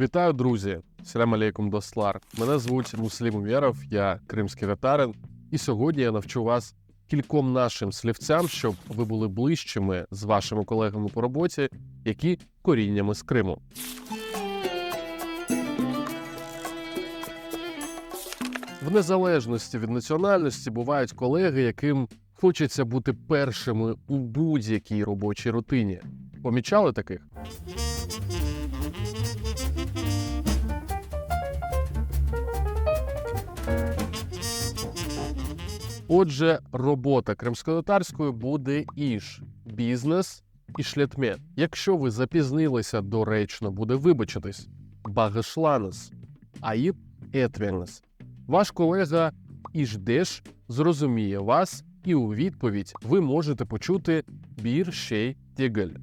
Вітаю, друзі! Салям алейкум дослар. Мене звуть Муслім Умєров, я кримський татарин, і сьогодні я навчу вас кільком нашим слівцям, щоб ви були ближчими з вашими колегами по роботі, які коріннями з Криму. В незалежності від національності бувають колеги, яким хочеться бути першими у будь-якій робочій рутині. Помічали таких? Отже, робота кримськотатарською буде іж бізнес і шлятмет. Якщо ви запізнилися, доречно буде вибачитись. Багешланес, аїб етвенес. Ваш колега Іждеш зрозуміє вас, і у відповідь ви можете почути бір шей тігель.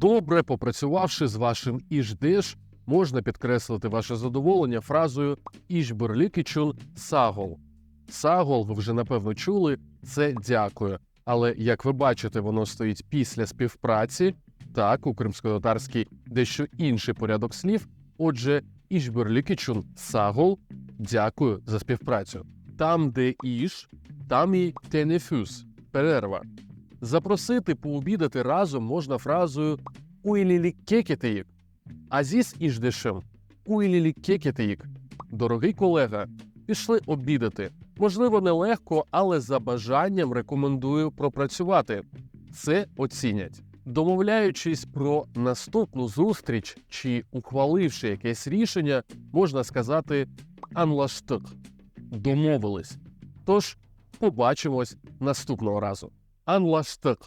Добре попрацювавши з вашим іждеш, можна підкреслити ваше задоволення фразою «Ішберлікічун сагол. Сагол, ви вже напевно чули, це дякую. Але як ви бачите, воно стоїть після співпраці. Так, у кримськотатарській дещо інший порядок слів. Отже, «Ішберлікічун сагол дякую за співпрацю. Там, де іш, там і тенефюс перерва. Запросити пообідати разом можна фразою «Уйлілі кекетеїк». Азіс іждешем «Уйлілі кекетеїк». Дорогий колега, пішли обідати. Можливо, нелегко, але за бажанням рекомендую пропрацювати. Це оцінять. Домовляючись про наступну зустріч чи ухваливши якесь рішення, можна сказати «анлаштик» домовились. Тож побачимось наступного разу. Анлаштик.